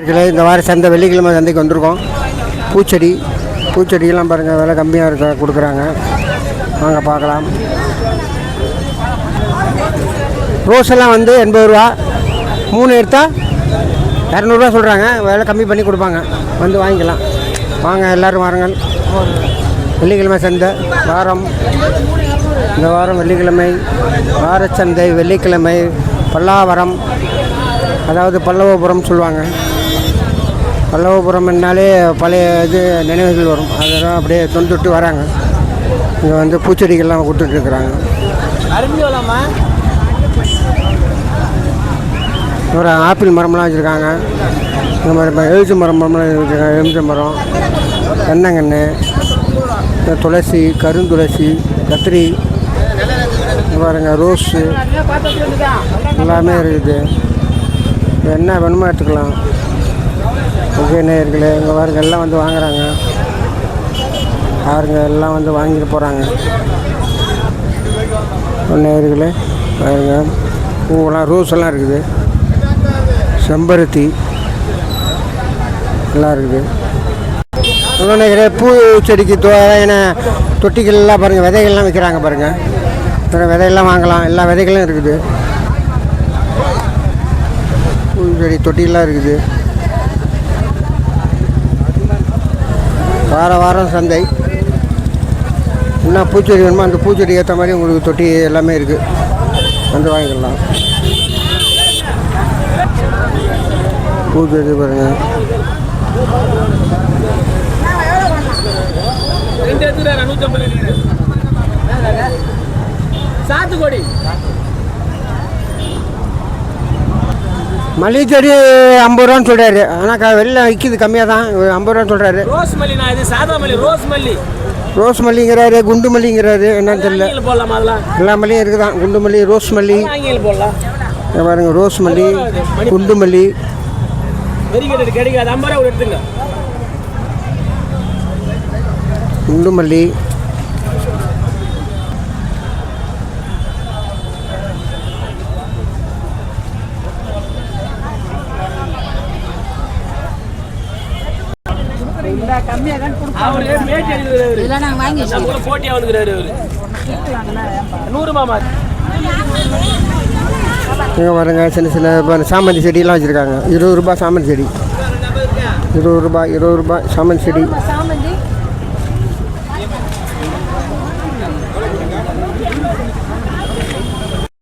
இந்த மாதிரி சந்தை வெள்ளிக்கிழமை சந்தைக்கு வந்திருக்கோம். பூச்செடி பூச்செடியெல்லாம் பாருங்கள் விலை கம்மியாக இருக்க கொடுக்குறாங்க. வாங்க பார்க்கலாம். ரோஸ் எல்லாம் வந்து எண்பது ரூபா. மூணு எடுத்தால் இரநூறுவா சொல்கிறாங்க விலை கம்மி பண்ணி கொடுப்பாங்க. வந்து வாங்கிக்கலாம். வாங்க எல்லோரும் வாருங்கள். வெள்ளிக்கிழமை சந்தை வாரம். இந்த வாரம் வெள்ளிக்கிழமை வாரச்சந்தை வெள்ளிக்கிழமை பல்லாவரம் அதாவது பல்லவபுரம் சொல்லுவாங்க. பல்லவபுரம் என்னாலே பழைய இது நினைவுகள் வரும். அதெல்லாம் அப்படியே தொண்டுட்டு வராங்க. இங்கே வந்து பூச்செடிகள்லாம் கொடுத்துட்ருக்குறாங்க ஒரு ஆப்பிள் மரம்லாம் வச்சுருக்காங்க. இந்த மாதிரி இப்போ எழுச்சி மரம் மரம்லாம் வச்சுருக்காங்க. எலுமிச்சை மரம் தென்னங்கன்று துளசி கருந்துளசி கத்திரி இங்க பாருங்க ரோஸு எல்லாமே இருக்குது. என்ன வேணுமோ எடுத்துக்கலாம். ஓகே நேயர்களே இங்கே வருங்க எல்லாம் வந்து வாங்குறாங்க. பாருங்க எல்லாம் வந்து வாங்கிட்டு போகிறாங்க நேயர்களே பாருங்க. பூவெல்லாம் ரோஸ் எல்லாம் இருக்குது. செம்பருத்தி எல்லாம் இருக்குது. இன்னொன்று பூ செடிக்கு தோ என்ன தொட்டிகள்லாம் பாருங்கள் விதைகள்லாம் விற்கிறாங்க பாருங்கள் அப்புறம் விதையெல்லாம் வாங்கலாம். எல்லா விதைகளும் இருக்குது. பூ செடி தொட்டிலாம் இருக்குது. வார வாரம் சந்தை. என்ன பூச்செடி வேணுமோ? அந்த பூச்செடி ஏற்ற மாதிரி உங்களுக்கு தொட்டி எல்லாமே இருக்குது வந்து வாங்கிக்கலாம். பூச்செடி பாருங்கள் ரெண்டு மல்லிகை செடி ஐம்பது ரூபான்னு சொல்கிறாரு ஆனால் வெளில விற்கிது கம்மியாக தான் ஐம்பது ரூபான்னு சொல்கிறாரு ரோஸ் மல்லி நான் இது சாதா மல்லி ரோஸ் மல்லி. ரோஸ் மல்லிங்கிறாரு குண்டு மல்லிங்கிறாரு. என்னன்னு தெரியல. போடலாமா அதெல்லாம்? எல்லா மல்லியும் இருக்குதான். குண்டு மல்லி ரோஸ் மல்லி. போடலாம். பாருங்க ரோஸ் மல்லி குண்டு மல்லி. கிடைக்காது ஐம்பது ரூபா எடுத்துங்க. குண்டு மல்லி. அவரு வாங்கி நம்ம அவரு. நூறு மாமா இங்கே பாருங்க சின்ன சின்ன இப்போ சாமந்தி செடியெல்லாம் வச்சுருக்காங்க. இருபது ரூபாய் சாமந்தி செடி. இருபது ரூபாய் இருபது ரூபாய் சாமந்தி செடி.